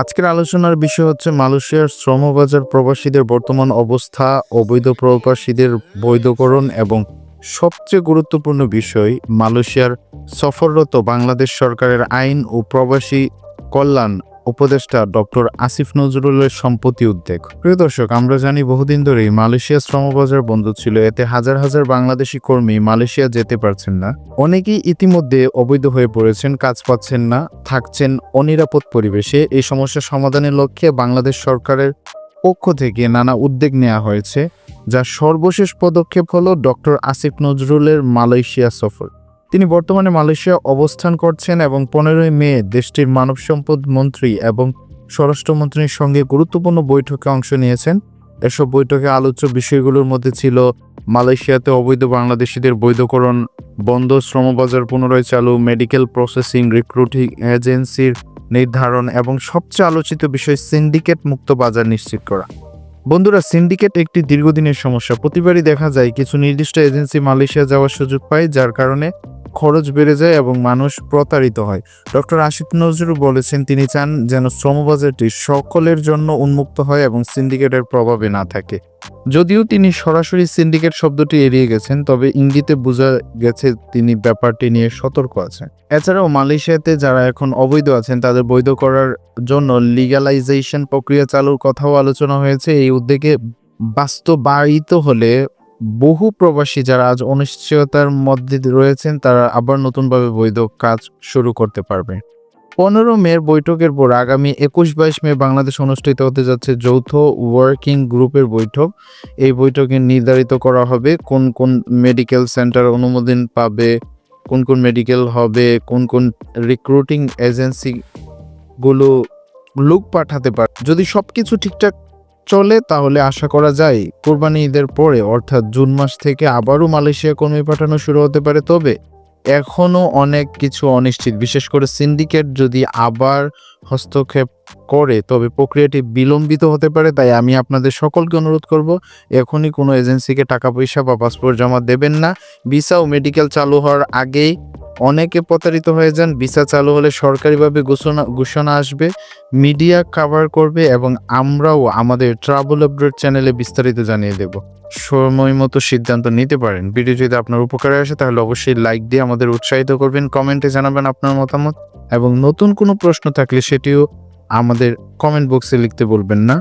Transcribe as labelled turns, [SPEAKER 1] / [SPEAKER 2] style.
[SPEAKER 1] আজকের আলোচনার বিষয় হচ্ছে মালয়েশিয়ার শ্রমবাজার প্রবাসীদের বর্তমান অবস্থা অবৈধ প্রবাসীদের বৈধকরণ এবং সবচেয়ে গুরুত্বপূর্ণ বিষয় মালয়েশিয়ার সফররত বাংলাদেশ সরকারের আইন ও প্রবাসী কল্যাণ উপদেষ্টা ডক্টর আসিফ নজরুলের সম্পত্তি উদ্বেগ। প্রিয় দর্শক, আমরা জানি বহুদিন ধরেই মালয়েশিয়া শ্রমবাজার বন্ধ ছিল, এতে হাজার হাজার বাংলাদেশি কর্মী মালয়েশিয়া যেতে পারছেন না। অনেকেই ইতিমধ্যে অবৈধ হয়ে পড়েছেন, কাজ পাচ্ছেন না, থাকছেন অনিরাপদ পরিবেশে। এই সমস্যা সমাধানের লক্ষ্যে বাংলাদেশ সরকারের পক্ষ থেকে নানা উদ্যোগ নেওয়া হয়েছে যার সর্বশেষ পদক্ষেপ হলো ডক্টর আসিফ নজরুলের মালয়েশিয়া সফর। তিনি বর্তমানে মালয়েশিয়া অবস্থান করছেন এবং পনেরোই মে দেশটির মানব সম্পদ মন্ত্রী এবং স্বরাষ্ট্রমন্ত্রীর সঙ্গে গুরুত্বপূর্ণ বৈঠকে অংশ নিয়েছেন। এসব বৈঠকে আলোচ্য বিষয়গুলোর মধ্যে ছিল মালয়েশিয়াতে অবৈধ বাংলাদেশিদের বৈধকরণ, বন্ধ শ্রমবাজার পুনরায় চালু, মেডিকেল প্রসেসিং, রিক্রুটিং এজেন্সির নির্ধারণ এবং সবচেয়ে আলোচিত বিষয় সিন্ডিকেট মুক্ত বাজার নিশ্চিত করা। বন্ধুরা, সিন্ডিকেট একটি দীর্ঘদিনের সমস্যা। প্রতিবারই দেখা যায় কিছু নির্দিষ্ট এজেন্সি মালয়েশিয়া যাওয়ার সুযোগ পায়, যার কারণে খরচ বেড়ে যায় এবং মানুষ প্রতারিত হয়। ডক্টর আশিফ নজরুল বলেছেন, তিনি চান যেন শ্রম শ্রমবাজারটি সকলের জন্য উন্মুক্ত হয় এবং সিন্ডিকেটের প্রভাবে না থাকে। যদিও তিনি সরাসরি সিন্ডিকেট শব্দটি এড়িয়ে গেছেন, তবে ইঙ্গিতে বোঝা গেছে তিনি ব্যাপারটি নিয়ে সতর্ক আছেন। এছাড়াও মালয়েশিয়াতে যারা এখন অবৈধ আছেন, তাদের বৈধ করার জন্য লিগালাইজেশন প্রক্রিয়া চালুর কথাও আলোচনা হয়েছে। এই উদ্যোগে বাস্তবায়িত হলে বহু প্রবাসী যারা আজ অনিশ্চয়তার মধ্যে রয়েছেন, তারা আবার নতুনভাবে বৈধ কাজ শুরু করতে পারবে। পনেরো মের বৈঠকের পর আগামী একুশ বাইশ মে বাংলাদেশ অনুষ্ঠিত হতে যাচ্ছে যৌথ ওয়ার্কিং গ্রুপের বৈঠক। এই বৈঠকে নির্ধারিত করা হবে কোন কোন মেডিকেল সেন্টার অনুমোদন পাবে, কোন কোন মেডিকেল হবে, কোন কোন রিক্রুটিং এজেন্সিগুলো লোক পাঠাতে পারে যদি সব কিছু ঠিকঠাক চলে, তাহলে আশা করা যায় কোরবানি ঈদের পরে, অর্থাৎ জুন মাস থেকে আবারও মালয়েশিয়া কর্মী পাঠানো শুরু হতে পারে। তবে এখনও অনেক কিছু অনিশ্চিত, বিশেষ করে সিন্ডিকেট যদি আবার হস্তক্ষেপ করে, তবে প্রক্রিয়াটি বিলম্বিত হতে পারে, তাই আমি আপনাদের সকলকে অনুরোধ করব, এখনই কোনো এজেন্সিকে টাকা পয়সা বা পাসপোর্ট জমা দেবেন না। ভিসা ও মেডিকেল চালু হওয়ার আগেই অনেকে প্রতারিত হয়ে যান ভিসা চালু হলে সরকারিভাবে ঘোষণা ঘোষণা আসবে, মিডিয়া কভার করবে এবং আমরাও আমাদের ট্রাভেল আপডেট চ্যানেলে বিস্তারিত জানিয়ে দেব। সময় মতো সিদ্ধান্ত নিতে পারেন। ভিডিও যদি আপনার উপকারে আসে, তাহলে অবশ্যই লাইক দিয়ে আমাদের উৎসাহিত করবেন কমেন্টে জানাবেন আপনার মতামত এবং নতুন কোনো প্রশ্ন থাকলে সেটিও আমাদের কমেন্ট বক্সে লিখতে বলবেন না।